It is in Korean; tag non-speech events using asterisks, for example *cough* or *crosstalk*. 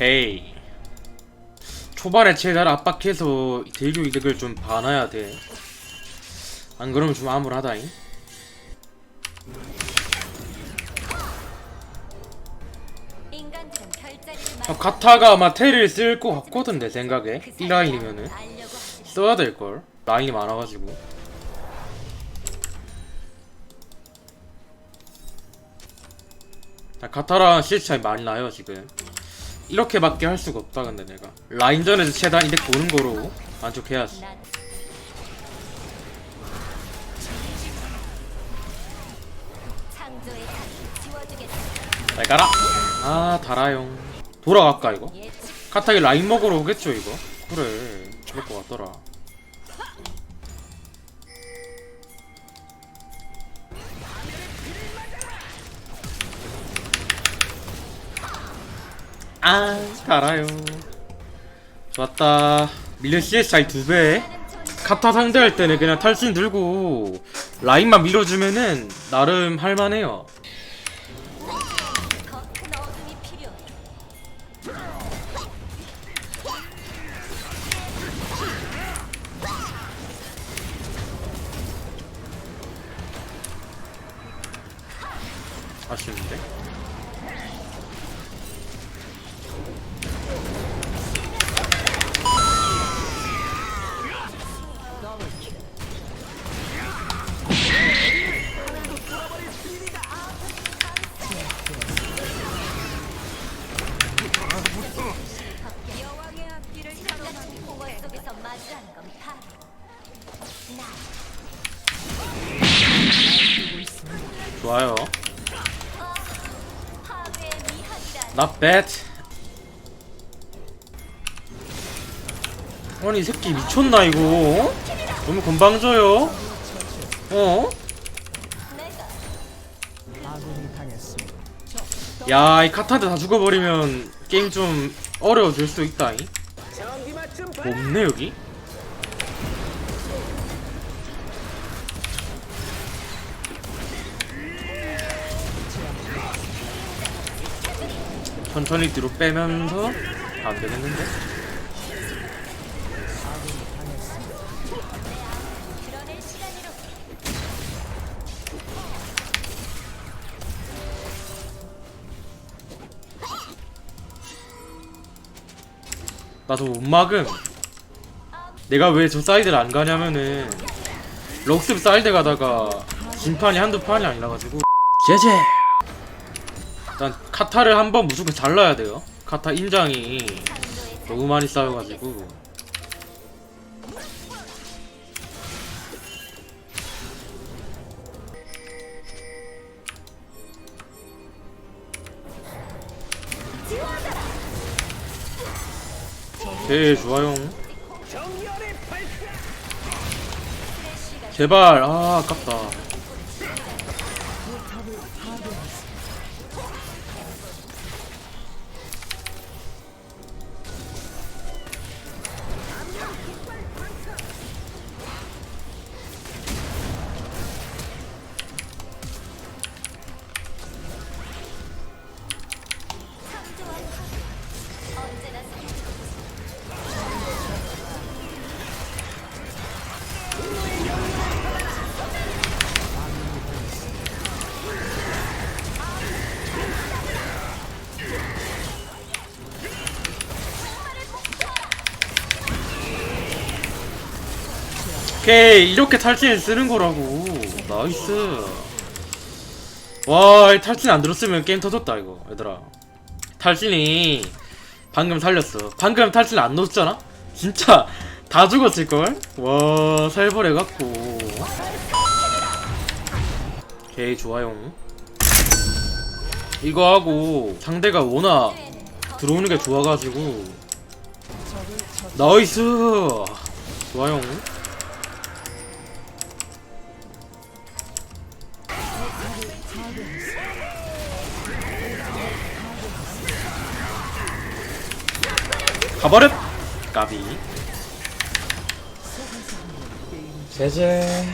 헤이. 초반에 최대한 압박해서 대교 이득을 좀 봐놔야 돼 안 그러면 좀 암울하다잉. 아, 카타가 아마 테를 쓸 것 같거든 내 생각에. 이 라인이면은. 써야 될걸? 라인이 많아가지고 자, 카타랑 CS 차이 많이 나요 지금 이렇게밖에 할 수가 없다 근데 내가 라인전에서 최대한 이득 보는 거로 만족해야지. 잘 가라 아 달아용 돌아갈까 이거? 카타기 라인 먹으러 오겠죠 이거? 그래 그럴 것 같더라 아 달아요. 좋았다. 밀려 CS 차이 두배. 카타 상대할 때는 그냥 탈진 들고 라인만 밀어주면은 나름 할만해요. 아쉬운데 좋아요 Not bad. 아니 이 새끼 미쳤나 이거? 어? 너무. 어? 내가 아군이 당했습니다. 야이 카타드 다 죽어버리면 게임 좀 어려워질 수 있다잉. 없네 여기. 천천히 뒤로 빼면서 안 되겠는데? 나도 못 막음. 내가 왜 저 사이드를 안 가냐면은 럭스 사이드 가다가 진판이 한두 판이 아니라 가지고 제제. 일단 카타를 한 번 무조건 잘라야 돼요. 카타 인장이 너무 많이 쌓여가지고. 오케이 좋아요. 제발. 아 아깝다 오케이 이렇게 탈진 쓰는 거라고. 나이스. 와이 탈진 안 들었으면 게임 터졌다 이거. 얘들아. 탈진이 방금 살렸어. 방금 탈진 안 넣었잖아? 진짜 *laughs* 다 죽었을걸? 와 살벌해갖고. 오케이 좋아요 이거 하고 상대가 워낙 들어오는 게 좋아가지고. 나이스! 좋아요 가버릇? 까비. 제제